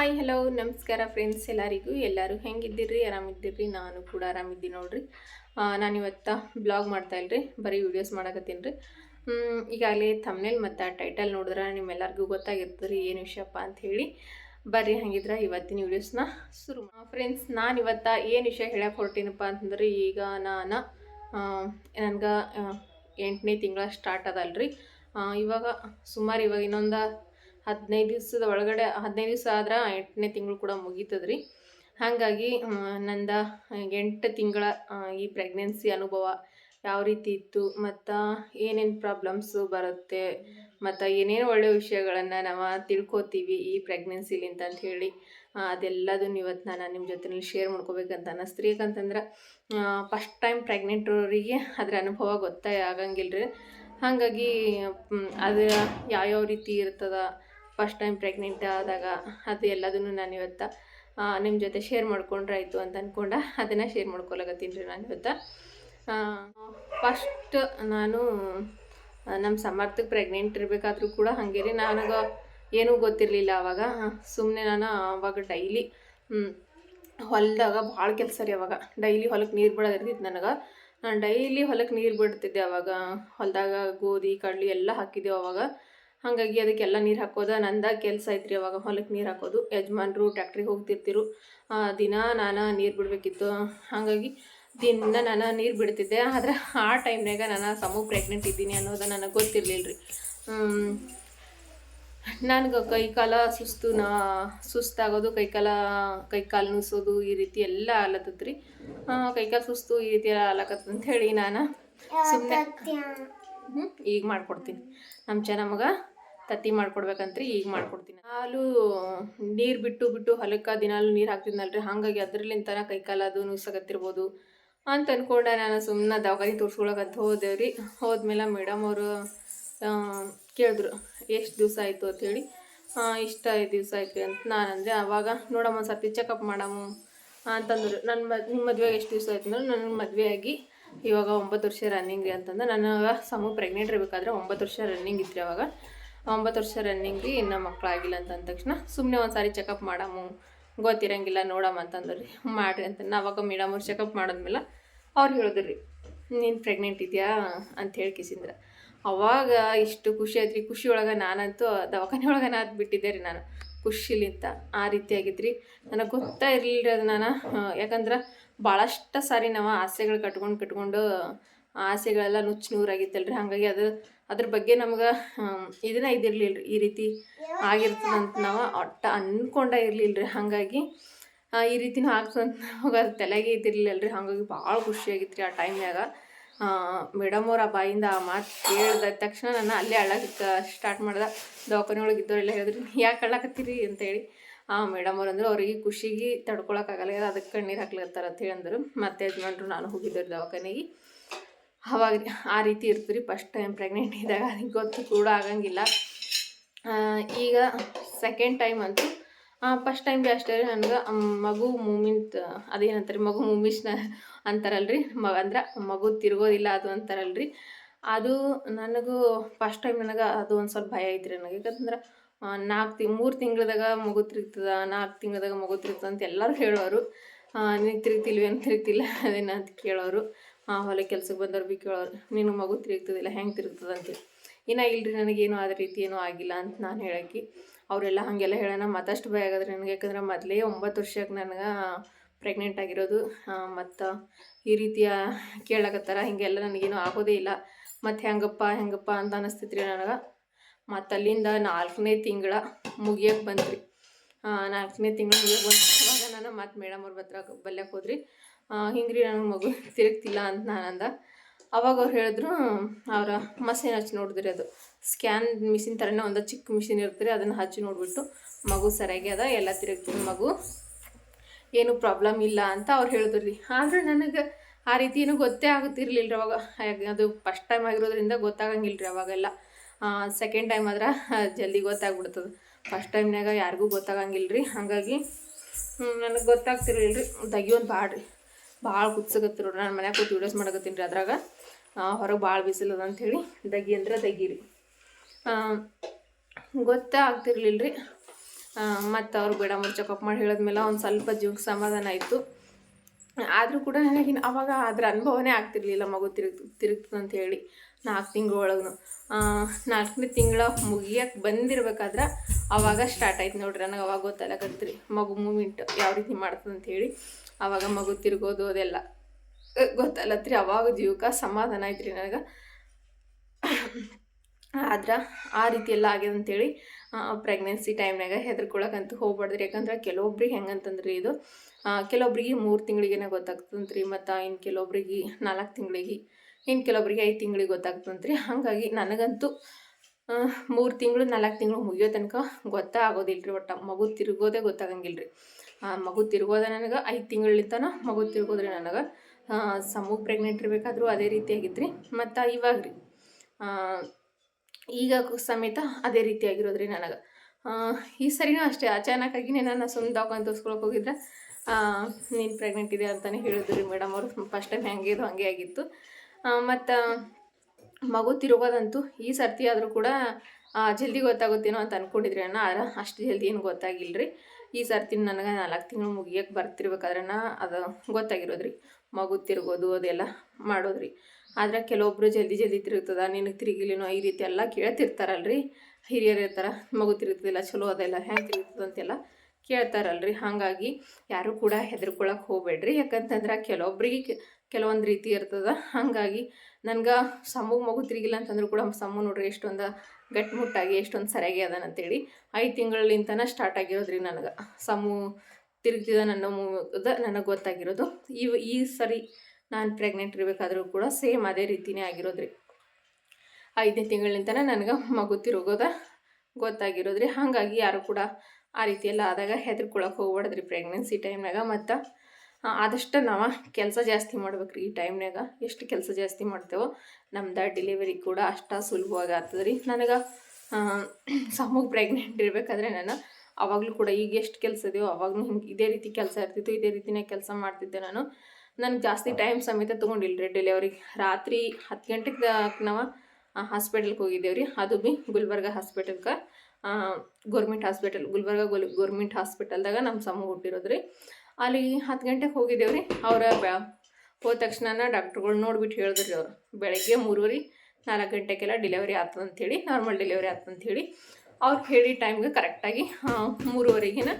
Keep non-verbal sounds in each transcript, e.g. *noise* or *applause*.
Hi hello ನಮಸ್ಕಾರ friends ಎಲ್ಲರಿಗೂ. ಎಲ್ಲರೂ ಹೆಂಗಿದ್ದೀರಿ? ಆರಾಮಿದ್ದೀರಿ? ನಾನು ಕೂಡ ಆರಾಮಿದ್ದೀನಿ ನೋಡ್ರಿ. ನಾನು ಇವತ್ತು ಬ್ಲಾಗ್ ಮಾಡ್ತಾ ಇಲ್ರಿ, ಬರೀ ವೀಡಿಯೋಸ್ ಮಾಡಕತ್ತೀನಿ ರೀ. ಈಗಾಗಲೇ ತಮ್ಮೇಲ್ ಮತ್ತು ಟೈಟಲ್ ನೋಡಿದ್ರೆ ನಿಮ್ಮೆಲ್ಲರಿಗೂ ಗೊತ್ತಾಗಿರ್ತದೆ ರೀ ಏನು ವಿಷಯಪ್ಪ ಅಂತ ಹೇಳಿ. ಬರ್ರಿ, ಹಂಗಿದ್ರೆ ಇವತ್ತಿನ ವೀಡಿಯೋಸ್ನ ಶುರು ಫ್ರೆಂಡ್ಸ್ ನಾನು ಇವತ್ತು ಏನು ವಿಷಯ ಹೇಳಕ್ಕೆ ಹೊರಟೀನಪ್ಪ ಅಂತಂದ್ರೆ, ಈಗ ನಾನು ನನಗೆ ಎಂಟನೇ ತಿಂಗಳ ಸ್ಟಾರ್ಟ್ ಅದಲ್ರಿ. ಇವಾಗ ಸುಮಾರು ಇವಾಗ ಇನ್ನೊಂದು ಹದಿನೈದು ದಿವಸದ ಒಳಗಡೆ, ಹದಿನೈದು ದಿವಸ ಆದ್ರೆ ಎಂಟನೇ ತಿಂಗಳು ಕೂಡ ಮುಗೀತದ್ರಿ. ಹಾಗಾಗಿ ನಂದ ಎಂಟು ತಿಂಗಳ ಈ ಪ್ರೆಗ್ನೆನ್ಸಿ ಅನುಭವ ಯಾವ ರೀತಿ ಇತ್ತು, ಮತ್ತು ಏನೇನು ಪ್ರಾಬ್ಲಮ್ಸು ಬರುತ್ತೆ, ಮತ್ತು ಏನೇನು ಒಳ್ಳೆಯ ವಿಷಯಗಳನ್ನು ನಾವು ತಿಳ್ಕೊತೀವಿ ಈ ಪ್ರೆಗ್ನೆನ್ಸಿಲಿಂತ ಅಂತ ಹೇಳಿ ಅದೆಲ್ಲದನ್ನು ಇವತ್ತು ನಾನು ನಿಮ್ಮ ಜೊತೆಯಲ್ಲಿ ಶೇರ್ ಮಾಡ್ಕೋಬೇಕಂತ ಅನ್ನಿಸ್ತು ಯಾಕಂತಂದ್ರೆ ಫಸ್ಟ್ ಟೈಮ್ ಪ್ರೆಗ್ನೆಂಟ್ ಅವರಿಗೆ ಅದರ ಅನುಭವ ಗೊತ್ತೇ ಆಗಂಗಿಲ್ಲ ರೀ ಹಾಗಾಗಿ ಅದು ಯಾವ್ಯಾವ ರೀತಿ ಇರ್ತದ ಫಸ್ಟ್ ಟೈಮ್ ಪ್ರೆಗ್ನೆಂಟ್ ಆದಾಗ ಅದು ಎಲ್ಲದನ್ನು ನಾನು ಇವತ್ತು ನಿಮ್ಮ ಜೊತೆ ಶೇರ್ ಮಾಡ್ಕೊಂಡ್ರೆ ಆಯಿತು ಅಂತ ಅಂದ್ಕೊಂಡ ಅದನ್ನು ಶೇರ್ ಮಾಡ್ಕೊಳಕತ್ತೀನಿ ರೀ ನಾನು ಇವತ್ತು. ಫಸ್ಟ್ ನಾನು ನಮ್ಮ ಸಮರ್ಥಕ್ಕೆ ಪ್ರೆಗ್ನೆಂಟ್ ಇರಬೇಕಾದ್ರೂ ಕೂಡ ಹಾಗೆ ರೀ. ನನಗೆ ಏನೂ ಗೊತ್ತಿರಲಿಲ್ಲ ಆವಾಗ ಸುಮ್ಮನೆ ನಾನು ಅವಾಗ ಡೈಲಿ ಹೊಲದಾಗ ಭಾಳ ಕೆಲಸ ರೀ ಅವಾಗ. ಡೈಲಿ ಹೊಲಕ್ಕೆ ನೀರು ಬಿಡೋದು ಇರ್ತಿತ್ತು ನನಗೆ. ನಾನು ಡೈಲಿ ಹೊಲಕ್ಕೆ ನೀರು ಬಿಡ್ತಿದ್ದೆ ಅವಾಗ. ಹೊಲದಾಗ ಗೋಧಿ, ಕಡ್ಲಿ ಎಲ್ಲ ಹಾಕಿದ್ದೆವು ಅವಾಗ. ಹಾಗಾಗಿ ಅದಕ್ಕೆಲ್ಲ ನೀರು ಹಾಕೋದು. ನಂದ ಕೆಲಸ ಐತ್ರಿ ಅವಾಗ ಹೊಲಕ್ಕೆ ನೀರು ಹಾಕೋದು. ಯಜಮಾನ್ರು ಟ್ಯಾಕ್ಟ್ರಿಗೆ ಹೋಗ್ತಿರ್ತಿರು. ದಿನ ನಾನು ನೀರು ಬಿಡಬೇಕಿತ್ತು. ಹಾಗಾಗಿ ದಿನ ನಾನು ನೀರು ಬಿಡ್ತಿದ್ದೆ. ಆದ್ರೆ ಆ ಟೈಮ್ನಾಗ ನಾನು ಸಮೂ ಪ್ರೆಗ್ನೆಂಟ್ ಇದ್ದೀನಿ ಅನ್ನೋದು ನನಗೆ ಗೊತ್ತಿರಲಿಲ್ಲ ರೀ ನನಗೆ ಕೈಕಾಲ ಸುಸ್ತು ನಾ ಸುಸ್ತಾಗೋದು ಕೈಕಾಲ ಕೈಕಾಲು ನುಸೋದು ಈ ರೀತಿ ಎಲ್ಲ ಆಲತ್ತದ ರೀ ಕೈಕಾಲು ಸುಸ್ತು ಈ ರೀತಿ ಎಲ್ಲ ಆಲಕತ್ತ ಅಂತ ಹೇಳಿ ನಾನು ಸುಮ್ಮನೆ ಹ್ಞೂ ಈಗ ಮಾಡ್ಕೊಡ್ತೀನಿ. ನಮ್ಮ ಚೆನ್ನಮ್ಮಗ ತತ್ತಿ ಮಾಡ್ಕೊಡ್ಬೇಕಂತ್ರಿ ಈಗ ಮಾಡ್ಕೊಡ್ತೀನಿ. ಹಾಲು ನೀರು ಬಿಟ್ಟು ಬಿಟ್ಟು ಹೊಲಕ್ಕೆ ದಿನಾಲು ನೀರು ಹಾಕ್ತಿದ್ನಲ್ರಿ? ಹಾಗಾಗಿ ಕೈ ಕೈಕಾಲ ಅದು ನುಸಕತ್ತಿರ್ಬೋದು. ಅಂತ ಅನ್ಕೊಂಡೆ ನಾನು ಸುಮ್ಮನೆ ದವಾಖಾನೆ ತೋರ್ಸ್ಕೊಳಕಂತ ಹೋದೇವ್ರಿ. ಹೋದ್ಮೇಲೆ ಮೇಡಮ್ ಅವರು ಕೇಳಿದ್ರು ಎಷ್ಟು ದಿವಸ ಆಯಿತು? ಅಂಥೇಳಿ ಇಷ್ಟ ಐದು ದಿವಸ ಆಯ್ತು ಅಂತ ನಾನು ಅಂದೆ ಅವಾಗ ನೋಡಮ್ಮ ಒಂದು ಸರ್ತಿ ಚೆಕಪ್ ಮಾಡಮ್ಮ. ಅಂತಂದ್ರು. ನನ್ನ ಮದ್ ನಿಮ್ಮ ಮದುವೆಗೆ ಎಷ್ಟು ದಿವಸ ಆಯ್ತು ಅಂದ್ರೆ ನನ್ನ ಮದುವೆ ಆಗಿ ಇವಾಗ ಒಂಬತ್ತು ವರ್ಷ ರನ್ನಿಂಗ್ ರೀ. ಅಂತಂದ್ರೆ ನನ್ನ ಸಮ ಪ್ರೆಗ್ನೆಂಟ್ ಇರಬೇಕಾದ್ರೆ ಒಂಬತ್ತು ವರ್ಷ ರನ್ನಿಂಗ್ ಇತ್ತು ರೀ ಅವಾಗ. ಒಂಬತ್ತು ವರ್ಷ ರನ್ನಿಂಗ್ ರೀ ಇನ್ನು ಮಕ್ಕಳಾಗಿಲ್ಲ ಅಂತ ಅಂದ ತಕ್ಷಣ ಸುಮ್ಮನೆ ಒಂದು ಸಾರಿ ಚೆಕಪ್ ಮಾಡಮ್ಮ ಗೊತ್ತಿರಂಗಿಲ್ಲ ನೋಡಮ್ಮ ಅಂತಂದ್ರೆ. ರೀ ಮಾಡಿರಿ ಅಂತ. ಅವಾಗ ಮೇಡಮ್ ಅವ್ರು ಚೆಕಪ್ ಮಾಡಿದ್ಮೇಲೆ ಅವ್ರು ಹೇಳಿದ್ರು ರೀ ನೀನು ಪ್ರೆಗ್ನೆಂಟ್ ಇದೆಯಾ? ಅಂತ ಹೇಳಿ ಕಿಸಿಂದ್ರ. ಅವಾಗ ಇಷ್ಟು ಖುಷಿ ಆಯ್ತು ರೀ ಖುಷಿ ಒಳಗೆ ನಾನಂತೂ ದವಾಖಾನೆ ಒಳಗೆ ನಾದ್ ಬಿಟ್ಟಿದ್ದೆ ರೀ ನಾನು. ಖುಷಿಲಿಂತ. ಆ ರೀತಿ ರೀ ನನಗೆ ಗೊತ್ತಾ ಇರಲಿಲ್ಲ ರೀ ಅದು ನಾನು. ಯಾಕಂದ್ರೆ ಭಾಳಷ್ಟು ಸಾರಿ ನಾವು ಆಸೆಗಳು ಕಟ್ಕೊಂಡು ಕಟ್ಕೊಂಡು ಆಸೆಗಳೆಲ್ಲ ನುಚ್ಚು ನೂರಾಗಿತ್ತಲ್ಲ ರೀ ಹಾಗಾಗಿ ಅದು ಅದ್ರ ಬಗ್ಗೆ ನಮ್ಗೆ ಇದನ್ನ ಇದಿರಲಿಲ್ಲ ರೀ ಈ ರೀತಿ ಆಗಿರ್ತದಂತ ನಾವು ಒಟ್ಟ ಅನ್ಕೊಂಡ ಇರಲಿಲ್ಲ ರೀ ಹಾಗಾಗಿ ಈ ರೀತಿನೂ ಆಗ್ತದಂತ ಅದು ತಲೆಗೆ ಇದ್ದಿರಲಿಲ್ಲ ರೀ ಹಾಗಾಗಿ ಭಾಳ ಖುಷಿಯಾಗಿತ್ತು ರೀ ಆ ಟೈಮ್ನಾಗ ಮೇಡಮ್ ಅವ್ರ ಆ ಬಾಯಿಂದ ಆ ಮಾತು ಕೇಳಿದ ತಕ್ಷಣ ನಾನು ಅಲ್ಲೇ ಅಳಕ್ಕೆ ಸ್ಟಾರ್ಟ್ ಮಾಡ್ದೆ. ದವಾಖಾನೆ ಒಳಗೆ ಇದ್ದವರೆಲ್ಲ ಹೇಳಿದ್ರು ಯಾಕೆ ಅಳಕತ್ತೀರಿ ಅಂತೇಳಿ ಆ ಮೇಡಮ್ ಅವ್ರು ಅಂದ್ರೆ, ಅವ್ರಿಗೆ ಖುಷಿಗೆ ತಡ್ಕೊಳಕ್ಕಾಗಲ್ಲ ಅದಕ್ಕೆ ಕಣ್ಣೀರು ಹಾಕ್ಲತ್ತಾರ, ಅಂತ ಹೇಳಿ ಅಂದರು. ಮತ್ತೆ ಯಜಮಾನ್ರು ನಾನು ಹೋಗಿದ್ದೆ ರೀ ದವಾಖಾನೆಗೆ. ಅವಾಗ ಆ ರೀತಿ ಇರ್ತೀರಿ. ರೀ ಫಸ್ಟ್ ಟೈಮ್ ಪ್ರೆಗ್ನೆಂಟ್ ಇದ್ದಾಗ ಅದಕ್ಕೆ ಗೊತ್ತು ಕೂಡ ಆಗಂಗಿಲ್ಲ. ಈಗ ಸೆಕೆಂಡ್ ಟೈಮ್ ಅಂತೂ ಫಸ್ಟ್ ಟೈಮ್ ಭೀ ಅಷ್ಟೇ ರೀ ನನಗೆ. ಮಗು ಮೂಮೆಂಟ್ ಅದೇನಂತಾರೆ ಮಗು ಮೂಮಿಸ್ನ ಅಂತಾರಲ್ರಿ. ಮ ಅಂದ್ರೆ ಮಗು ತಿರ್ಗೋದಿಲ್ಲ ಅದು ಅಂತಾರಲ್ರಿ. ಅದು ನನಗೂ ಫಸ್ಟ್ ಟೈಮ್ ನನಗೆ ಅದು ಒಂದು ಸ್ವಲ್ಪ ಭಯ ಐತ್ರಿ ನನಗೆ. ಯಾಕಂದ್ರೆ ನಾಲ್ಕು ತಿ, ಮೂರು ತಿಂಗಳದಾಗ ಮಗು ತಿರುಗ್ತದ, ನಾಲ್ಕು ತಿಂಗಳದಾಗ ಮಗು ತಿರುಗ್ತದ ಅಂತ ಎಲ್ಲರೂ ಹೇಳೋರು ನೀವು ತಿರುಗ್ತಿಲ್ವಿ ಅಂತ ತಿರುಗ್ತಿಲ್ಲ, ಅದೇನ ಅಂತ ಕೇಳೋರು ಹೊಲ ಕೆಲ್ಸಕ್ಕೆ ಬಂದವ್ರು ಭೀ ಕೇಳೋರು ನಿನ್ನ ಮಗು ತಿರುಗ್ತದಿಲ್ಲ, ಹೆಂಗೆ ತಿರುಗ್ತದೆ ಅಂತೇಳಿ ಇನ್ನು ಇಲ್ರಿ ನನಗೇನು ಅದ ರೀತಿ ಏನೂ ಆಗಿಲ್ಲ ಅಂತ ನಾನು ಹೇಳಕ್ಕೆ. ಅವರೆಲ್ಲ ಹಾಗೆಲ್ಲ ಹೇಳೋಣ, ಮತ್ತಷ್ಟು ಭಯ ಆಗದ್ರಿ ನನಗೆ, ಯಾಕಂದ್ರೆ ಮೊದಲೇ ಒಂಬತ್ತು ವರ್ಷಕ್ಕೆ ನನಗೆ ಪ್ರೆಗ್ನೆಂಟ್ ಆಗಿರೋದು. ಮತ್ತು ಈ ರೀತಿಯ ಕೇಳಕತ್ತಾರ, ಹೀಗೆಲ್ಲ ನನಗೇನು ಆಗೋದೇ ಇಲ್ಲ. ಮತ್ತು ಹೆಂಗಪ್ಪ ಹೆಂಗಪ್ಪ ಅಂತ ಅನಿಸ್ತೈತ್ರಿ ನನಗೆ. ಮತ್ತು ಅಲ್ಲಿಂದ ನಾಲ್ಕನೇ ತಿಂಗಳ ಮುಗಿಯಕ್ಕೆ ರೀ ನಾಲ್ಕನೇ ತಿಂಗಳ ಮುಗಿಯಕ್ಕೆ ಬಂತು ಅವಾಗ ನಾನು ಮತ್ತು ಮೇಡಮ್ ಅವ್ರ ಬತ್ರ ಬಲ್ಯಕ್ಕೆ ಹೋದ್ರಿ. ಹಿಂಗೆ ರೀ ನನಗೆ ಮಗು *laughs* ತಿರುಗ್ತಿಲ್ಲ ಅಂತ ನಾನು ಅಂದ. ಅವಾಗ ಅವ್ರು ಹೇಳಿದ್ರು, ಅವರ ಮಸೇನ್ ಹಚ್ಚಿ ನೋಡಿದ್ರಿ ಅದು? ಸ್ಕ್ಯಾನ್ ಮಿಷಿನ್ ಥರನೇ ಒಂದು ಚಿಕ್ಕ ಮಿಷಿನ್ ಇರ್ತೀರಿ ಅದನ್ನು ಹಚ್ಚಿ ನೋಡಿಬಿಟ್ಟು ಮಗು ಸರಿಯಾಗಿ ಅದ, ಎಲ್ಲ ತಿರುಗ್ತೀನಿ ಮಗು. ಏನು ಪ್ರಾಬ್ಲಮ್ ಇಲ್ಲ ಅಂತ ಅವ್ರು ಹೇಳಿದ್ರು ಆದರೆ ನನಗೆ ಆ ರೀತಿ ಏನು ಗೊತ್ತೇ ಆಗುತ್ತಿರ್ಲಿಲ್ಲ ರೀ ಅವಾಗ. ಅದು ಫಸ್ಟ್ ಟೈಮ್ ಆಗಿರೋದ್ರಿಂದ ಗೊತ್ತಾಗಂಗಿಲ್ಲ ರೀ ಅವಾಗೆಲ್ಲ ಸೆಕೆಂಡ್ ಟೈಮ್ ಆದ್ರೆ ಜಲ್ದಿ ಗೊತ್ತಾಗ್ಬಿಡ್ತದೆ. ಫಸ್ಟ್ ಟೈಮ್ನಾಗ ಯಾರಿಗೂ ಗೊತ್ತಾಗಂಗಿಲ್ಲ ರೀ ಹಾಗಾಗಿ ನನಗೆ ಗೊತ್ತಾಗ್ತಿರ್ಲಿಲ್ಲ ರೀ. ತೆಗಿಯೋದು ಭಾಳ ರೀ ನೋಡ್ರಿ. ನಾನು ಮನ್ಯಾಗ ಕೂತು ವೀಡಿಯೋಸ್ ಮಾಡಕತ್ತೀನಿ ರೀ ಅದ್ರಾಗ. ಹೊರಗೆ ಭಾಳ ಬಿಸಿಲದ ಅಂಥೇಳಿ ದಗಿ ಅಂದ್ರೆ ದಗಿರಿ ಗೊತ್ತೇ ಆಗ್ತಿರ್ಲಿಲ್ಲ ರೀ ಮತ್ತು ಅವ್ರು ಬೇಡ ಬೇಡಮ್ಮರು ಚೆಕಪ್ ಮಾಡಿ ಹೇಳಿದ್ಮೇಲೆ ಒಂದು ಸ್ವಲ್ಪ ಜೀವಕ್ಕೆ ಸಮಾಧಾನ ಆಯಿತು. ಆದರೂ ಕೂಡ ನನಗಿನ ಅವಾಗ ಅದ್ರ ಅನುಭವನೇ ಆಗ್ತಿರ್ಲಿಲ್ಲ ಮಗು ತಿರುಗ್, ತಿರುಗ್ತದೆ ಅಂತ ಹೇಳಿ ನಾಲ್ಕು ತಿಂಗಳೊಳಗೂ ನಾಲ್ಕನೇ ತಿಂಗಳ ಮುಗಿಯಕ್ಕೆ ಬಂದಿರ್ಬೇಕಾದ್ರೆ ಅವಾಗ ಸ್ಟಾರ್ಟ್ ಆಯ್ತು ನೋಡ್ರಿ. ನನಗೆ ಅವಾಗ ಗೊತ್ತಾಗತ್ರಿ ಮಗು ಮೂಮೆಂಟ್ ಯಾವ ರೀತಿ ಮಾಡ್ತದೆ ಅಂತ ಹೇಳಿ. ಅವಾಗ ಮಗು ತಿರ್ಗೋದು ಅದೆಲ್ಲ. ಗೊತ್ತಲ್ಲತ್ರಿ ಅವಾಗ ಜೀವಕ್ಕೆ ಸಮಾಧಾನ ಆಯ್ತು ರೀ ನನಗೆ. ಆದ್ರೆ ಆ ರೀತಿ ಎಲ್ಲ ಆಗ್ಯದ ಅಂತೇಳಿ ಪ್ರೆಗ್ನೆನ್ಸಿ ಟೈಮ್ನಾಗ ಹೆದರ್ಕೊಳಕಂತೂ ಹೋಗ್ಬಾರ್ದ್ರಿ. ಯಾಕಂದ್ರೆ ಕೆಲವೊಬ್ರಿಗೆ ಹೆಂಗಂತಂದ್ರಿ ಇದು ಕೆಲವೊಬ್ರಿಗೆ ಮೂರು ತಿಂಗಳಿಗೇನೆ ಗೊತ್ತಾಗ್ತಂತ್ರಿ ಮತ್ತು ಇನ್ನು ಕೆಲವೊಬ್ರಿಗೆ ನಾಲ್ಕು ತಿಂಗಳಿಗೆ ಇನ್ನು ಕೆಲವೊಬ್ರಿಗೆ ಐದು ತಿಂಗಳಿಗೆ ಗೊತ್ತಾಗ್ತಂತ್ರಿ. ಹಾಗಾಗಿ ನನಗಂತೂ ಮೂರು ತಿಂಗಳು ನಾಲ್ಕು ತಿಂಗಳು ಮುಗಿಯೋ ತನಕ ಗೊತ್ತಾಗೋದಿಲ್ಲ ರೀ ಒಟ್ಟು ಮಗು ತಿರುಗೋದೇ ಗೊತ್ತಾಗಂಗಿಲ್ಲ ರೀ ಮಗು ತಿರುಗೋದ ನನಗೆ ಐದು ತಿಂಗಳಿಂತನ ಮಗು ತಿರುಗೋದ್ರಿ ನನಗೆ. ಸಮೂಹ ಪ್ರೆಗ್ನೆಂಟ್ ಇರಬೇಕಾದ್ರೂ ಅದೇ ರೀತಿಯಾಗಿತ್ತು ರೀ ಮತ್ತು ಇವಾಗ ರೀ ಈಗ ಸಮೇತ ಅದೇ ರೀತಿಯಾಗಿರೋದ್ರಿ ನನಗೆ. ಈ ಸರಿನೂ ಅಷ್ಟೇ, ಅಚಾನಕ್ಕಾಗಿನೇ ನಾನು ಸುಮ್ಮನೆ ದವಾಖಾನೆ ತೋರಿಸ್ಕೊಳಕ್ಕೆ ಹೋಗಿದ್ರೆ ನೀನು ಪ್ರೆಗ್ನೆಂಟ್ ಇದೆ ಅಂತಲೇ ಹೇಳಿದ್ರು ಮೇಡಮ್ ಅವರು. ಫಸ್ಟ್ ಟೈಮ್ ಹೆಂಗೆ ಇದು, ಹಂಗೆ ಆಗಿತ್ತು. ಮತ್ತು ಮಗು ತಿರುಗೋದಂತೂ ಈ ಸರ್ತಿ ಆದರೂ ಕೂಡ ಜಲ್ದಿ ಗೊತ್ತಾಗುತ್ತೇನೋ ಅಂತ ಅಂದ್ಕೊಂಡಿದ್ರಿ ಅಣ್ಣ. ಅಷ್ಟು ಜಲ್ದಿ ಏನು ಗೊತ್ತಾಗಿಲ್ಲ ರೀ ಈ ಸರ್ತಿ ನನಗೆ ನಾಲ್ಕು ತಿಂಗಳು ಮುಗಿಯಕ್ಕೆ ಬರ್ತಿರ್ಬೇಕಾದ್ರೆ ನಾ ಅದು ಗೊತ್ತಾಗಿರೋದ್ರಿ. ಮಗು ತಿರ್ಗೋದು, ಅದೆಲ್ಲ ಮಾಡೋದ್ರಿ. ಆದ್ರೆ ಕೆಲವೊಬ್ರು ಜಲ್ದಿ ಜಲ್ದಿ ತಿರುಗ್ತದ, ನಿನಗೆ ತಿರುಗಿಲಿನೋ ಈ ರೀತಿ ಎಲ್ಲ ಕೇಳ್ತಿರ್ತಾರಲ್ರಿ. ಹಿರಿಯರು ಇರ್ತಾರೆ, ಮಗು ತಿರುಗ್ತಿಲ್ಲ, ಚಲೋ ಅದೆಲ್ಲ ಹೆಂಗೆ ತಿರುಗ್ತದೆ ಅಂತೆಲ್ಲ ಕೇಳ್ತಾರಲ್ರಿ. ಹಾಗಾಗಿ ಯಾರು ಕೂಡ ಹೆದರ್ಕೊಳಕ್ಕೆ ಹೋಗ್ಬೇಡ್ರಿ. ಯಾಕಂತಂದ್ರೆ ಕೆಲವೊಬ್ರಿಗೆ ಕೆಲವೊಂದು ರೀತಿ ಇರ್ತದ. ಹಾಗಾಗಿ ನನ್ಗೆ ಸಮೂಹ ಮಗು ತಿರುಗಿಲ್ಲ ಅಂತಂದ್ರೂ ಕೂಡ ಸಮ್ಮು ನೋಡ್ರಿ ಎಷ್ಟೊಂದು ಗಟ್ಟಿಮುಟ್ಟಾಗಿ ಎಷ್ಟೊಂದು ಸರಿಯಾಗಿ ಅದಾನಂತೇಳಿ ಐದು ತಿಂಗಳಿಂದನ ಸ್ಟಾರ್ಟ್ ಆಗಿರೋದ್ರಿ ನನಗೆ. ಸಮು ತಿರುಗ್ತಿದ ನನ್ನ ಮುಗದ ನನಗೆ ಗೊತ್ತಾಗಿರೋದು. ಈ ಈ ಸರಿ ನಾನು ಪ್ರೆಗ್ನೆಂಟ್ ಇರಬೇಕಾದ್ರೂ ಕೂಡ ಸೇಮ್ ಅದೇ ರೀತಿನೇ ಆಗಿರೋದ್ರಿ. ಐದನೇ ತಿಂಗಳಿಂದನೇ ನನಗೆ ಮಗು ತಿರುಗೋದ ಗೊತ್ತಾಗಿರೋದ್ರಿ. ಹಾಗಾಗಿ ಯಾರು ಕೂಡ ಆ ರೀತಿಯೆಲ್ಲ ಆದಾಗ ಹೆದರ್ಕೊಳಕ್ಕೆ ಹೋಗ್ಬಾರ್ದ್ರಿ ಪ್ರೆಗ್ನೆನ್ಸಿ ಟೈಮ್ನಾಗ ಮತ್ತು ಆದಷ್ಟು ನಾವು ಕೆಲಸ ಜಾಸ್ತಿ ಮಾಡ್ಬೇಕ್ರಿ ಈ ಟೈಮ್ನಾಗ ಎಷ್ಟು ಕೆಲಸ ಜಾಸ್ತಿ ಮಾಡ್ತೇವೋ ನಮ್ದು ಡೆಲಿವರಿ ಕೂಡ ಅಷ್ಟು ಸುಲಭವಾಗಿ ಆಗ್ತದೆ ರೀ ನನಗೆ ಸಮೂಹ ಪ್ರೆಗ್ನೆಂಟ್ ಇರಬೇಕಾದ್ರೆ ನಾನು ಅವಾಗಲೂ ಕೂಡ ಈಗ ಎಷ್ಟು ಕೆಲಸ ಇದೆಯೋ ಅವಾಗಲೂ ಹಿಂಗೆ ಇದೇ ರೀತಿ ಕೆಲಸ ಇರ್ತಿತ್ತು, ಇದೇ ರೀತಿನೇ ಕೆಲಸ ಮಾಡ್ತಿದ್ದೆ ನಾನು. ನನಗೆ ಜಾಸ್ತಿ ಟೈಮ್ ಸಮೇತ ತೊಗೊಂಡಿಲ್ಲ ರೀ ಡೆಲಿವರಿ ರಾತ್ರಿ ಹತ್ತು ಗಂಟೆಗೆ ನಾವು ಹಾಸ್ಪಿಟಲ್ಗೆ ಹೋಗಿದ್ದೇವೆ ರೀ ಅದು ಬಿ ಗುಲ್ಬರ್ಗ ಹಾಸ್ಪಿಟಲ್ಗೆ ಗೌರ್ಮೆಂಟ್ ಹಾಸ್ಪಿಟಲ್ ಗುಲ್ಬರ್ಗ ಗೋಲ್ ಗೌರ್ಮೆಂಟ್ ಹಾಸ್ಪಿಟಲ್ದಾಗ ನಮ್ಮ ಸಮೂಹ ಹುಟ್ಟಿರೋದು ರೀ ಅಲ್ಲಿ ಹತ್ತು ಗಂಟೆಗೆ ಹೋಗಿದ್ದೇವೆ ರೀ. ಅವರ ಬ್ಯಾ, ಹೋದ ತಕ್ಷಣ ಡಾಕ್ಟ್ರುಗಳು ನೋಡ್ಬಿಟ್ಟು ಹೇಳಿದ್ರಿ ಅವರು. ಬೆಳಗ್ಗೆ ಮೂರುವರೆ, ನಾಲ್ಕು ಗಂಟೆಗೆಲ್ಲ ಡೆಲಿವರಿ ಆಯ್ತು ಅಂಥೇಳಿ ನಾರ್ಮಲ್ ಡೆಲಿವರಿ ಆಯ್ತು ಅಂಥೇಳಿ ಅವ್ರು ಹೇಳಿ ಟೈಮ್ಗೆ ಕರೆಕ್ಟಾಗಿ ಮೂರುವರೆಗಿನ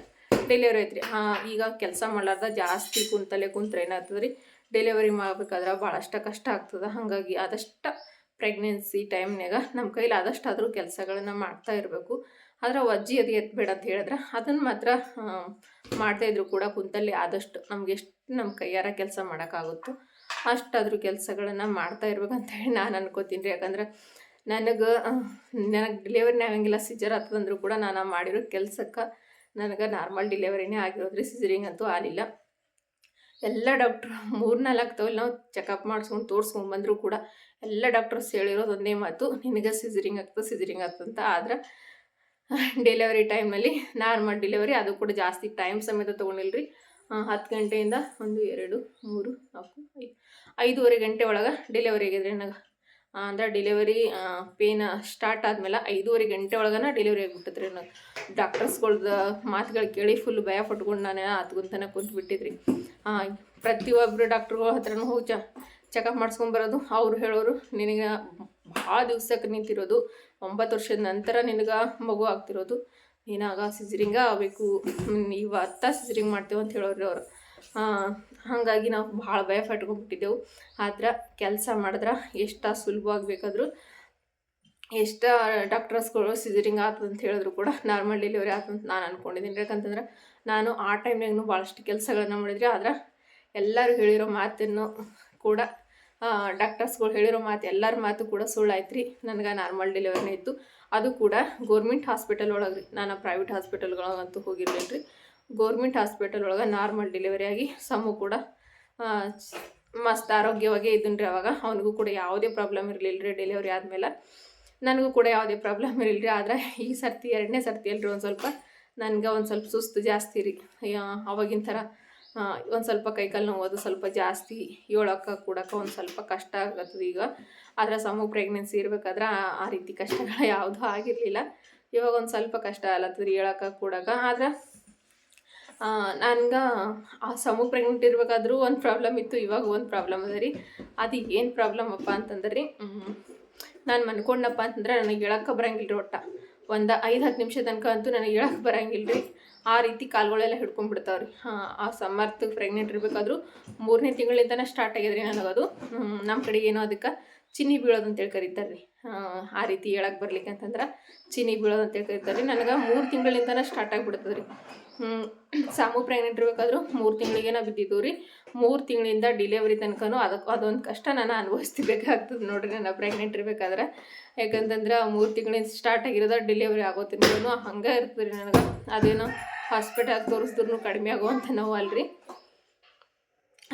ಡೆಲಿವರಿ ಐತ್ರಿ ರೀ. ಹಾಂ, ಈಗ ಕೆಲಸ ಮಾಡಲಾರ್ದ ಜಾಸ್ತಿ ಕುಂತಲೆ ಕುಂತ್ರೆ ಏನಾಗ್ತದೆ ರೀ ಡೆಲಿವರಿ ಮಾಡ್ಬೇಕಾದ್ರೆ ಭಾಳಷ್ಟು ಕಷ್ಟ ಆಗ್ತದೆ. ಹಾಗಾಗಿ ಆದಷ್ಟು ಪ್ರೆಗ್ನೆನ್ಸಿ ಟೈಮ್ನಾಗ ನಮ್ಮ ಕೈಲಿ ಆದಷ್ಟಾದರೂ ಕೆಲಸಗಳನ್ನ ಮಾಡ್ತಾ ಇರಬೇಕು. ಆದ್ರೆ ಅಜ್ಜಿ ಅದು ಎತ್ತಬೇಡ ಅಂತ ಹೇಳಿದ್ರೆ ಅದನ್ನು ಮಾತ್ರ ಮಾಡ್ತಾಯಿದ್ರು ಕೂಡ ಕುಂತಲ್ಲಿ ಆದಷ್ಟು ನಮ್ಗೆ ಎಷ್ಟು ನಮ್ಮ ಕೈಯಾರ ಕೆಲಸ ಮಾಡೋಕ್ಕಾಗುತ್ತೋ ಅಷ್ಟಾದರೂ ಕೆಲಸಗಳನ್ನು ಮಾಡ್ತಾ ಇರ್ಬೇಕಂತ ಹೇಳಿ ನಾನು ಅನ್ಕೋತೀನಿ ರೀ. ಯಾಕಂದ್ರೆ ನನಗೆ ನನಗೆ ಡೆಲಿವರಿನೇ ಆಗಂಗಿಲ್ಲ ಸಿಜರ್ ಹತ್ತದಂದ್ರು ಕೂಡ ನಾನು ಮಾಡಿರೋ ಕೆಲಸಕ್ಕೆ ನನಗೆ ನಾರ್ಮಲ್ ಡೆಲಿವರಿನೇ ಆಗಿರೋದ್ರಿ ಸಿಜರಿಂಗ್ ಅಂತೂ ಆಗಲಿಲ್ಲ. ಎಲ್ಲ ಡಾಕ್ಟ್ರು ಮೂರು ನಾಲ್ಕು ತವಲ್ಲಿ ನಾವು ಚೆಕಪ್ ಮಾಡಿಸ್ಕೊಂಡು ತೋರಿಸ್ಕೊಂಡು ಬಂದರೂ ಕೂಡ ಎಲ್ಲ ಡಾಕ್ಟರ್ಸ್ ಹೇಳಿರೋದು ಒಂದೇ ಮಾತು, ನಿನಗೆ ಸಿಜರಿಂಗ್ ಆಗ್ತದೆ ಸಿಜರಿಂಗ್ ಆಗ್ತದಂತ ಆದ್ರೆ ಡೆಲಿವರಿ ಟೈಮಲ್ಲಿ ನಾರ್ಮಲ್ ಡೆಲಿವರಿ ಅದು ಕೂಡ ಜಾಸ್ತಿ ಟೈಮ್ ಸಮೇತ ತೊಗೊಂಡಿಲ್ಲ ರೀ ಹತ್ತು ಗಂಟೆಯಿಂದ ಒಂದು ಎರಡು, ಮೂರು, ನಾಲ್ಕು, ಐದು, ಐದೂವರೆ ಗಂಟೆ ಒಳಗೆ ಡೆಲಿವರಿ ಆಗಿದ್ರಿ ನನಗೆ. ಅಂದ್ರೆ ಡೆಲಿವರಿ ಪೇನ್ ಸ್ಟಾರ್ಟ್ ಆದಮೇಲೆ ಐದೂವರೆ ಗಂಟೆ ಒಳಗನ ಡೆಲಿವರಿ ಆಗಿಬಿಟ್ಟತ್ರಿ ನನಗೆ. ಡಾಕ್ಟರ್ಸ್ಗಳ್ದು ಮಾತುಗಳು ಕೇಳಿ ಫುಲ್ ಭಯ ಪಟ್ಕೊಂಡು ನಾನು ಹತ್ಕೊಂತನ ಕುಂತು ಬಿಟ್ಟಿದ್ರಿ. ಪ್ರತಿಯೊಬ್ಬರು ಡಾಕ್ಟ್ರುಗಳ ಹತ್ರನೂ ಹೋಗಿ ಚ ಚೆಕಪ್ ಮಾಡಿಸ್ಕೊಂಬರೋದು ಅವ್ರು ಹೇಳೋರು, ನಿನಗೆ ಭಾಳ ದಿವ್ಸಕ್ಕೆ ನಿಂತಿರೋದು. ಒಂಬತ್ತು ವರ್ಷದ ನಂತರ ನಿನಗೆ ಮಗು ಆಗ್ತಿರೋದು. ನೀನಾಗ ಸಿಜರಿಂಗ ಆಗಬೇಕು. ಇವತ್ತ ಸಿಜರಿಂಗ್ ಮಾಡ್ತೇವೆ ಅಂತ ಹೇಳೋರು ಅವರು. ಹಾಗಾಗಿ ನಾವು ಭಾಳ ಭಯ ಪಟ್ಕೊಂಡ್ಬಿಟ್ಟಿದ್ದೆವು. ಆದ್ರೆ ಕೆಲಸ ಮಾಡಿದ್ರೆ ಎಷ್ಟು ಸುಲಭವಾಗಿ ಬೇಕಾದರೂ ಎಷ್ಟು ಡಾಕ್ಟರ್ಸ್ಗಳು ಸಿಜರಿಂಗ್ ಅಂತ ಹೇಳಿದ್ರು ಕೂಡ ನಾರ್ಮಲ್ ಡೆಲಿವರಿ ಅಂತ ನಾನು ಅಂದ್ಕೊಂಡಿದ್ದೀನಿ ಯಾಕಂತಂದ್ರೆ ನಾನು ಆ ಟೈಮ್ನಾಗೂ ಭಾಳಷ್ಟು ಕೆಲಸಗಳನ್ನ ಮಾಡಿದ್ರಿ ಆದ್ರೆ ಎಲ್ಲರೂ ಹೇಳಿರೋ ಮಾತನ್ನು ಕೂಡ ಡಾಕ್ಟರ್ಸ್ಗಳು ಹೇಳಿರೋ ಮಾತು, ಎಲ್ಲರ ಮಾತು ಕೂಡ ಸುಳ್ಳಾಯ್ತು ರೀ ನನಗೆ ನಾರ್ಮಲ್ ಡೆಲಿವರಿನೇ ಇತ್ತು. ಅದು ಕೂಡ ಗೋರ್ಮೆಂಟ್ ಹಾಸ್ಪಿಟಲ್ ಒಳಗೆ ರೀ. ನಾನು ಪ್ರೈವೇಟ್ ಹಾಸ್ಪಿಟಲ್ಗಳಂತೂ ಹೋಗಿರಲಿಲ್ಲ ರೀ ಗೋರ್ಮೆಂಟ್ ಹಾಸ್ಪಿಟಲ್ ಒಳಗೆ ನಾರ್ಮಲ್ ಡೆಲಿವರಿ ಆಗಿ ಸಮು ಕೂಡ ಮಸ್ತ್ ಆರೋಗ್ಯವಾಗೇ ಇದ್ದೀನಿ ರೀ ಅವಾಗ. ಅವನಿಗೂ ಕೂಡ ಯಾವುದೇ ಪ್ರಾಬ್ಲಮ್ ಇರಲಿಲ್ಲ ರೀ ಡೆಲಿವರಿ ಆದಮೇಲೆ. ನನಗೂ ಕೂಡ ಯಾವುದೇ ಪ್ರಾಬ್ಲಮ್ ಇರಲಿಲ್ಲ ರೀ ಆದರೆ ಈ ಸರ್ತಿ, ಎರಡನೇ ಸರ್ತಿ ಅಲ್ರಿ ಒಂದು ಸ್ವಲ್ಪ. ನನಗೆ ಒಂದು ಸ್ವಲ್ಪ ಸುಸ್ತು ಜಾಸ್ತಿ ರೀ. ಅವಾಗಿನ ಥರ ಒಂದು ಸ್ವಲ್ಪ ಕೈಕಾಲು ನೋವೋದು ಸ್ವಲ್ಪ ಜಾಸ್ತಿ ಹೇಳೋಕೆ ಕೂಡಕ್ಕೆ ಒಂದು ಸ್ವಲ್ಪ ಕಷ್ಟ ಆಗತ್ತದ ಈಗ. ಆದರೆ ಸಮ ಪ್ರೆಗ್ನೆನ್ಸಿ ಇರಬೇಕಾದ್ರೆ ಆ ರೀತಿ ಕಷ್ಟಗಳು ಯಾವುದೂ ಆಗಿರಲಿಲ್ಲ. ಇವಾಗ ಒಂದು ಸ್ವಲ್ಪ ಕಷ್ಟ ಆಲತ್ತದ್ರಿ ಹೇಳೋಕೆ ಕೊಡೋಕೆ. ಆದ್ರೆ ನನ್ಗೆ ಆ ಸಮೂಹ ಪ್ರೆಗ್ನೆಂಟ್ ಇರ್ಬೇಕಾದ್ರೂ ಒಂದು ಪ್ರಾಬ್ಲಮ್ ಇತ್ತು, ಇವಾಗ ಒಂದು ಪ್ರಾಬ್ಲಮ್ ಅದ ರೀ. ಅದು ಏನು ಪ್ರಾಬ್ಲಮ್ ಅಪ್ಪ ಅಂತಂದ್ರೆ ರೀ ನಾನು ಮನ್ಕೊಂಡಪ್ಪ ಅಂತಂದ್ರೆ ನನಗೆ ಹೇಳಕ್ಕೆ ಬರಂಗಿಲ್ಲ ರೀ ಒಟ್ಟ. ಒಂದು ಐದು ಹತ್ತು ನಿಮಿಷ ತನಕ ಅಂತೂ ನನಗೆ ಹೇಳಕ್ಕೆ ಬರಂಗಿಲ್ಲ ರೀ ಆ ರೀತಿ ಕಾಲುಗಳೆಲ್ಲ ಹಿಡ್ಕೊಂಡ್ಬಿಡ್ತಾವ್ರಿ. ಹಾಂ, ಆ ಸಮರ್ಥ ಪ್ರೆಗ್ನೆಂಟ್ ಇರಬೇಕಾದ್ರೂ ಮೂರನೇ ತಿಂಗಳಿಂದನೇ ಸ್ಟಾರ್ಟ್ ಆಗ್ಯದ್ರಿ ನನಗದು. ನಮ್ಮ ಕಡೆ ಏನೋ ಅದಕ್ಕೆ. ಚಿನ್ನಿ ಬೀಳೋದು ಅಂತೇಳಿ ಕರೀತಾರೆ ರೀ ಆ ರೀತಿ ಹೇಳಕ್ಕೆ ಬರ್ಲಿಕ್ಕೆ ಅಂತಂದ್ರೆ ಚಿನ್ನಿ ಬೀಳೋದು ಅಂತೇಳಿ ಕರೀತಾರೆ ರೀ ನನಗೆ ಮೂರು ತಿಂಗಳಿಂದನೇ ಸ್ಟಾರ್ಟ್ ಆಗಿಬಿಡ್ತದೆ ರೀ ಸಾಮು ಪ್ರೆಗ್ನೆಂಟ್ ಇರಬೇಕಾದ್ರೂ ಮೂರು ತಿಂಗಳಿಗೇನ ಬಿದ್ದಿದ್ದು ರೀ ಮೂರು ತಿಂಗಳಿಂದ ಡಿಲೆವರಿ ತನಕನೂ ಅದಕ್ಕೆ ಅದೊಂದು ಕಷ್ಟ ನಾನು ಅನುಭವಿಸ್ತಿಬೇಕಾಗ್ತದೆ ನೋಡ್ರಿ ನಾನು ಪ್ರೆಗ್ನೆಂಟ್ ಇರಬೇಕಾದ್ರೆ. ಯಾಕಂತಂದ್ರೆ ಮೂರು ತಿಂಗಳಿಂದ ಸ್ಟಾರ್ಟ್ ಆಗಿರೋದ ಡಿಲೆವರಿ ಆಗೋ ತಿಂಗಳು ಹಂಗೆ ಇರ್ತದೆ ರೀ ನನಗೆ. ಅದೇನೋ ಹಾಸ್ಪಿಟಲ್ ತೋರಿಸಿದ್ರು ಕಡಿಮೆ ಆಗುವಂಥ ನೋವು ಅಲ್ರಿ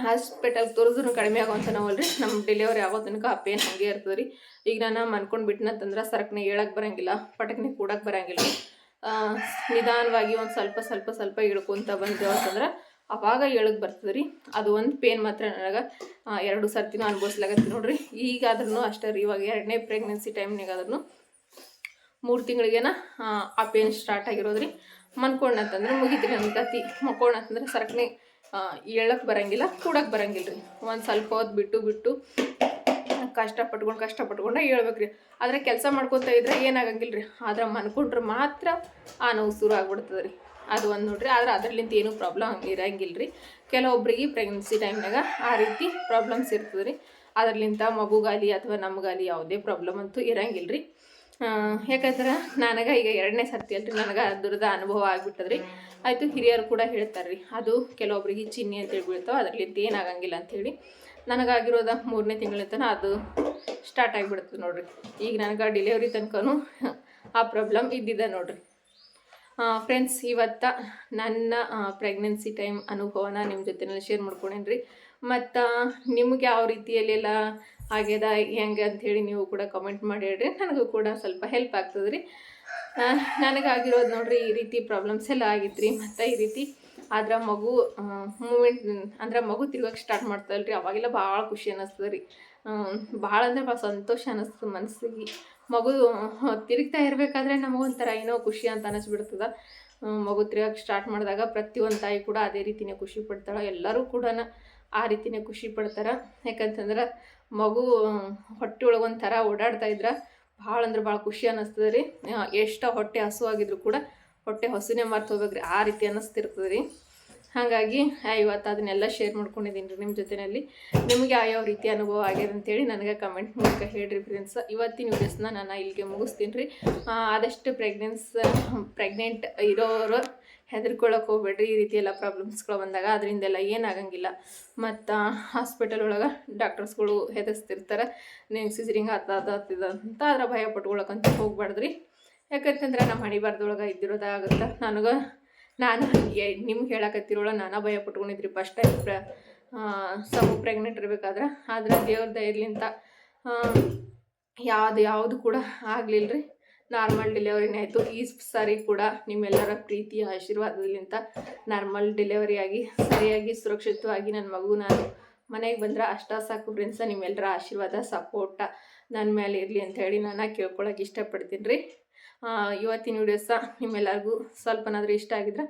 ಹಾಸ್ಪಿಟಲ್ ತೋರಿಸಿದ್ರು ಕಡಿಮೆ ಆಗುವಂಥ ನಾವಲ್ರಿ. ನಮ್ಮ ಡೆಲಿವರಿ ಆಗೋ ತನಕ ಆ ಪೇನ್ ಹಾಗೆ ಇರ್ತದೆ ರೀ ಈಗ ನಾನು ಅನ್ಕೊಂಡು ಬಿಟ್ನಂತಂದ್ರೆ ಸರಕ್ನೆ ಹೇಳಕ್ಕೆ ಬರಂಗಿಲ್ಲ, ಪಟಕ್ನೆ ಕೂಡಕ್ಕೆ ಬರಂಗಿಲ್ಲ. ನಿಧಾನವಾಗಿ ಒಂದು ಸ್ವಲ್ಪ ಸ್ವಲ್ಪ ಸ್ವಲ್ಪ ಇಳ್ಕೊಂತ ಬಂದೆವು ಅಂತಂದ್ರೆ ಅವಾಗ ಹೇಳಕ್ಕೆ ಬರ್ತದೆ ರೀ ಅದು ಒಂದು ಪೇನ್ ಮಾತ್ರ ನನಗೆ ಎರಡು ಸರ್ತಿನೂ ಅನುಭವಿಸ್ಲಾಗತ್ತೆ ನೋಡ್ರಿ. ಈಗ ಆದ್ರೂ ಅಷ್ಟೇ ರೀ, ಇವಾಗ ಎರಡನೇ ಪ್ರೆಗ್ನೆನ್ಸಿ ಟೈಮ್ನಾಗ ಆದ್ರೂ ಮೂರು ತಿಂಗಳಿಗೇನ, ಆ ಪೇನ್ ಸ್ಟಾರ್ಟ್ ಆಗಿರೋದ್ರಿ. ಮನ್ಕೊಂಡಂತಂದ್ರೆ ಮುಗಿತ್ರಿ ನನ್ನ ಕತಿ ಮಕ್ಕೊಂಡಂತಂದ್ರೆ ಸರಕನೆ ಹೇಳಕ್ಕೆ ಬರಂಗಿಲ್ಲ ಕೂಡಕ್ಕೆ ಬರಂಗಿಲ್ಲ ರೀ ಒಂದು ಸ್ವಲ್ಪ ಹೊತ್ತು ಬಿಟ್ಟು ಬಿಟ್ಟು ಕಷ್ಟ ಪಟ್ಕೊಂಡು, ಕಷ್ಟ ಪಟ್ಕೊಂಡ ಹೇಳ್ಬೇಕ್ರಿ. ಆದರೆ ಕೆಲಸ ಮಾಡ್ಕೊತಾ ಇದ್ರೆ ಏನಾಗಂಗಿಲ್ಲ ರೀ ಆದ್ರೆ ಮನ್ಕೊಂಡ್ರೆ ಮಾತ್ರ ಆ ನೋವು ಶುರು ಆಗ್ಬಿಡ್ತದೆ ರೀ ಅದು ಒಂದು ನೋಡ್ರಿ, ಆದ್ರೆ ಅದರ್ಲಿಂತ ಏನೂ ಪ್ರಾಬ್ಲಮ್ ಇರಂಗಿಲ್ಲ ರೀ ಕೆಲವೊಬ್ರಿಗೆ ಪ್ರೆಗ್ನೆನ್ಸಿ ಟೈಮ್ನಾಗ ಆ ರೀತಿ ಪ್ರಾಬ್ಲಮ್ಸ್ ಇರ್ತದೆ ರೀ ಅದರ್ಲಿಂತ ಮಗುಗಾಲಿ ಅಥವಾ ನಮಗಾಲಿ ಯಾವುದೇ ಪ್ರಾಬ್ಲಮ್ ಅಂತೂ ಇರಂಗಿಲ್ಲ ರೀ ಯಾಕಂದ್ರೆ ನನಗೆ ಈಗ ಎರಡನೇ ಸರ್ತಿ ಅಲ್ರಿ ನನಗೆ ಅದ್ರದ್ದು ಅನುಭವ ಆಗ್ಬಿಟ್ಟದ್ರಿ. ಆಯಿತು, ಹಿರಿಯರು ಕೂಡ ಹೇಳ್ತಾರೆ ರೀ ಅದು ಕೆಲವೊಬ್ರಿಗೆ ಚಿನ್ನಿ ಅಂತ ಬೀಳ್ತಾವೆ ಅದರ್ಲಿಂತ ಏನಾಗಂಗಿಲ್ಲ ಅಂಥೇಳಿ ನನಗಾಗಿರೋದ ಮೂರನೇ ತಿಂಗಳಿಂದ ಅದು ಸ್ಟಾರ್ಟ್ ಆಗಿಬಿಡ್ತದೆ ನೋಡ್ರಿ. ಈಗ ನನಗೆ ಡಿಲಿವರಿ ತನಕನೂ ಆ ಪ್ರಾಬ್ಲಮ್ ಇದ್ದಿದೆ ನೋಡ್ರಿ. ಫ್ರೆಂಡ್ಸ್ ಇವತ್ತ ನನ್ನ ಪ್ರೆಗ್ನೆನ್ಸಿ ಟೈಮ್ ಅನುಭವನ ನಿಮ್ಮ ಜೊತೆನಲ್ಲಿ ಶೇರ್ ಮಾಡ್ಕೊಂಡೇನ್ರಿ ಮತ್ತು, ನಿಮ್ಗೆ ಯಾವ ರೀತಿಯಲ್ಲೆಲ್ಲ ಆಗ್ಯದ ಹೆಂಗೆ ಅಂಥೇಳಿ ನೀವು ಕೂಡ ಕಮೆಂಟ್ ಮಾಡಿ ಹೇಳ್ರಿ ನನಗೂ ಕೂಡ ಸ್ವಲ್ಪ ಹೆಲ್ಪ್ ಆಗ್ತದೆ ರೀ ನನಗಾಗಿರೋದು ನೋಡ್ರಿ ಈ ರೀತಿ ಪ್ರಾಬ್ಲಮ್ಸ್ ಎಲ್ಲ ಆಗಿತ್ತು ರೀ ಮತ್ತು ಈ ರೀತಿ ಆದ್ರೆ ಮಗು ಮೂಮೆಂಟ್ ಅಂದ್ರೆ ಮಗು ತಿರ್ಗಕ್ಕೆ ಸ್ಟಾರ್ಟ್ ಮಾಡ್ತಲ್ರಿ ಅವಾಗೆಲ್ಲ ಭಾಳ ಖುಷಿ ಅನ್ನಿಸ್ತದೆ ರೀ ಭಾಳ ಅಂದ್ರೆ ಭಾಳ ಸಂತೋಷ ಅನ್ನಿಸ್ತದೆ ಮನಸ್ಸಿಗೆ ಮಗು ತಿರುಗ್ತಾ ಇರಬೇಕಾದ್ರೆ ನಮಗೊಂಥರ ಏನೋ ಖುಷಿ ಅಂತ ಅನ್ನಿಸ್ಬಿಡ್ತದೆ ಮಗು ತಿರುಗಕ್ಕೆ ಸ್ಟಾರ್ಟ್ ಮಾಡಿದಾಗ ಪ್ರತಿಯೊಂದು ತಾಯಿ ಕೂಡ ಅದೇ ರೀತಿನೇ ಖುಷಿ ಪಡ್ತಾಳೆ. ಎಲ್ಲರೂ ಕೂಡ ಆ ರೀತಿನೇ ಖುಷಿ ಪಡ್ತಾರೆ. ಯಾಕಂತಂದ್ರೆ ಮಗು ಹೊಟ್ಟೆ ಒಳಗೆ ಒಂಥರ ಓಡಾಡ್ತಾ ಇದ್ರೆ. ಭಾಳ ಅಂದ್ರೆ ಭಾಳ ಖುಷಿ ಅನ್ನಿಸ್ತದೆ ರೀ. ಎಷ್ಟು ಹೊಟ್ಟೆ ಹಸುವಾಗಿದ್ರು ಕೂಡ ಹೊಟ್ಟೆ ಹಸುನೇ ಮರ್ತು ಹೋಗ್ಬೇಕ್ರಿ. ಆ ರೀತಿ ಅನ್ನಿಸ್ತಿರ್ತದೆ ರೀ. ಹಾಗಾಗಿ ಇವತ್ತು ಅದನ್ನೆಲ್ಲ ಶೇರ್ ಮಾಡ್ಕೊಂಡಿದ್ದೀನಿ ರೀ ನಿಮ್ಮ ಜೊತೆಯಲ್ಲಿ ನಿಮಗೆ ಯಾವ ರೀತಿ ಅನುಭವ ಆಗ್ಯದ ಅಂತೇಳಿ ನನಗೆ ಕಮೆಂಟ್ ಮೂಲಕ ಹೇಳಿರಿ ಫ್ರೆಂಡ್ಸ್ ಇವತ್ತಿನ ವೀಡಿಯೋಸ್ನ ನಾನು ಇಲ್ಲಿಗೆ ಮುಗಿಸ್ತೀನಿ ರೀ. ಆದಷ್ಟು ಪ್ರೆಗ್ನೆನ್ಸ್ ಪ್ರೆಗ್ನೆಂಟ್ ಇರೋರು ಹೆದರ್ಕೊಳ್ಳೋಕೆ ಹೋಗ್ಬೇಡ್ರಿ, ಈ ರೀತಿ ಎಲ್ಲ ಪ್ರಾಬ್ಲಮ್ಸ್ಗಳು ಬಂದಾಗ ಅದರಿಂದೆಲ್ಲ ಏನಾಗಂಗಿಲ್ಲ. ಮತ್ತು ಹಾಸ್ಪಿಟಲ್ ಒಳಗೆ ಡಾಕ್ಟರ್ಸ್ಗಳು ಹೆದರ್ಸ್ತಿರ್ತಾರೆ, ನೀವು ಸಿಸರಿಂಗ್ ಆತ ಅಂತ ಅದರ ಭಯ ಪಟ್ಕೊಳಕಂತ ಹೋಗ್ಬಾರ್ದ್ರಿ ಯಾಕಂತಂದ್ರೆ ನಮ್ಮ ಹಣಿ ಬಾರ್ದೊಳಗೆ ಇದ್ದಿರೋದಾಗುತ್ತೆ ನನಗೆ, ನಾನು ನಿಮ್ಗೆ ಹೇಳಕತ್ತಿರೋಳ, ನಾನು ಭಯ ಪಟ್ಕೊಂಡಿದ್ರಿ ಫಸ್ಟ್ ಟೈಮ್ ಪ್ರ ಸಮ ಪ್ರೆಗ್ನೆಂಟ್ ಇರಬೇಕಾದ್ರೆ. ಆದ್ರೆ ದೇವ್ರ ದಯಲಿಂತ ಯಾವುದು ಯಾವುದು ಕೂಡ ಆಗಲಿಲ್ಲ ರೀ ನಾರ್ಮಲ್ ಡೆಲಿವರಿನೇ ಆಯಿತು. ಈ ಸಾರಿ ಕೂಡ ನಿಮ್ಮೆಲ್ಲರ ಪ್ರೀತಿಯ ಆಶೀರ್ವಾದದಲ್ಲಿಂತ ನಾರ್ಮಲ್ ಡೆಲಿವರಿ ಆಗಿ ಸರಿಯಾಗಿ, ಸುರಕ್ಷಿತವಾಗಿ ನನ್ನ ಮಗು ನಾನು ಮನೆಗೆ ಬಂದ್ರೆ ಅಷ್ಟ ಸಾಕು ಫ್ರೆಂಡ್ಸ ನಿಮ್ಮೆಲ್ಲರ ಆಶೀರ್ವಾದ ಸಪೋರ್ಟ ನನ್ನ ಮೇಲೆ ಇರಲಿ ಅಂತ ಹೇಳಿ ನಾನು ಕೇಳ್ಕೊಳಕ್ಕೆ ಇಷ್ಟಪಡ್ತೀನಿ ರೀ. ಇವತ್ತಿನ ವಿಡಿಯೋಸ ನಿಮ್ಮೆಲ್ಲರಿಗೂ ಸ್ವಲ್ಪನಾದರೂ ಇಷ್ಟ ಆಗಿದ್ರೆ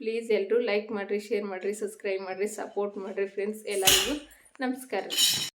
ಪ್ಲೀಸ್ ಎಲ್ಲರೂ ಲೈಕ್ ಮಾಡಿರಿ ಶೇರ್ ಮಾಡಿರಿ ಸಬ್ಸ್ಕ್ರೈಬ್ ಮಾಡಿರಿ ಸಪೋರ್ಟ್ ಮಾಡಿರಿ ಫ್ರೆಂಡ್ಸ್ ಎಲ್ಲರಿಗೂ. ನಮಸ್ಕಾರ